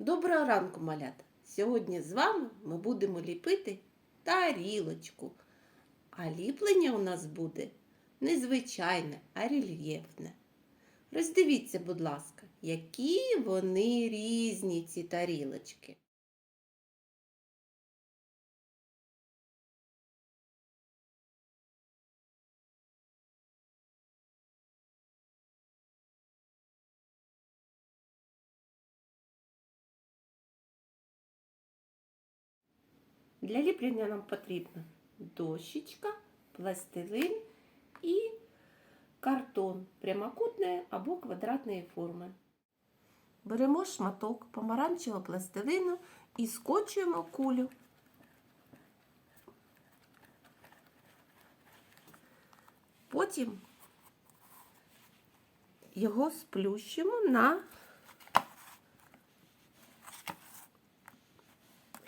Доброго ранку, малята! Сьогодні з вами ми будемо ліпити тарілочку. А ліплення у нас буде не звичайне, а рельєфне. Роздивіться, будь ласка, які вони різні, ці тарілочки. Для ліплення нам потрібна дощечка, пластилин і картон прямокутної або квадратної форми. Беремо шматок помаранчевого пластилину і скочуємо кулю. Потім його сплющимо на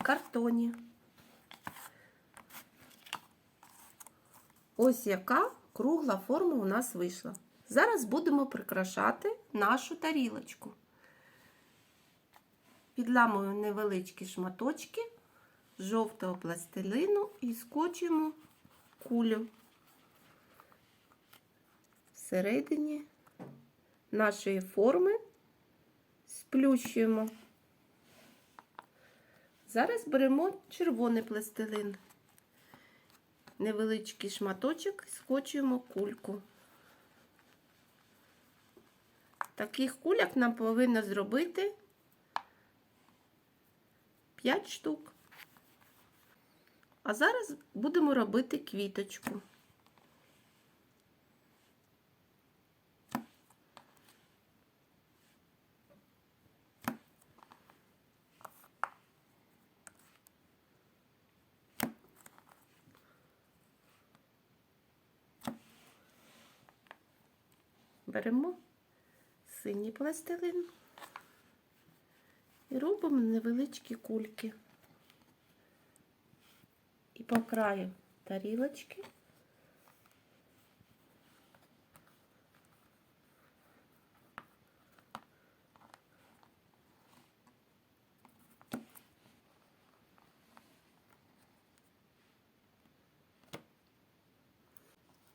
картоні. Ось яка кругла форма у нас вийшла. Зараз будемо прикрашати нашу тарілочку. Підламуємо невеличкі шматочки жовтого пластилину і скочуємо кулю всередині нашої форми сплющуємо. Зараз беремо червоний пластилин невеличкий шматочок, скочуємо кульку. Таких куляк нам повинно зробити 5 штук. А зараз будемо робити квіточку. Беремо синій пластилин і робимо невеличкі кульки. І по краю тарілочки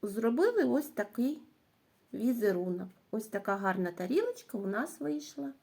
зробили ось такий візерунок. Ось така гарна тарілочка у нас вийшла.